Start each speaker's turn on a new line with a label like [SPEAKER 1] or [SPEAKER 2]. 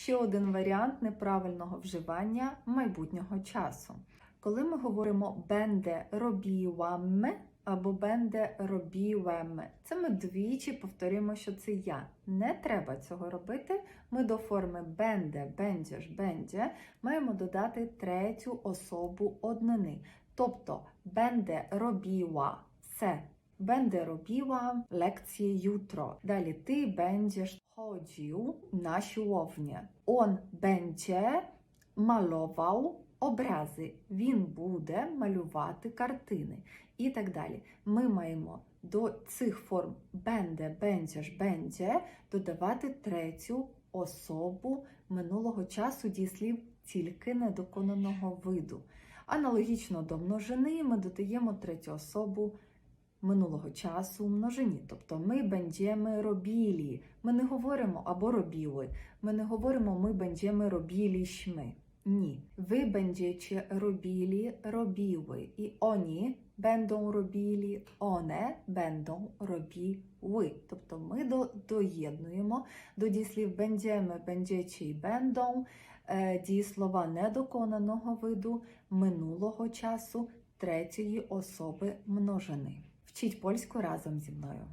[SPEAKER 1] Ще один варіант неправильного вживання майбутнього часу. Коли ми говоримо бенде робівам або бенде робівем, це ми двічі повторюємо, що це я. Не треба цього робити. Ми до форми бенде, бендєш, бендє маємо додати третю особу однини. Тобто бенде робіва це Będę robiła lekcje jutro. Dali ty będziesz chodził na siłownię. On będzie malował obrazy. Він буде малювати картини. І так далі. Ми маємо до цих форм бенде, бендєш, бендє додавати третю особу минулого часу дієслів тільки недоконаного виду. Аналогічно до множини ми додаємо третю особу минулого часу у множині. Тобто ми бендєми робілі. Ми не говоримо або робіли. Ми не говоримо ми бендєми робілішми. Ні. Ви бендєче робілі, робіли. І оні бендон робілі, оне бендон робіли. Тобто ми до, доєднуємо до дієслів бендєми, бендєче і бендон, е, дієслова недоконаного виду минулого часу третьої особи множини. Вчіть польську разом зі мною.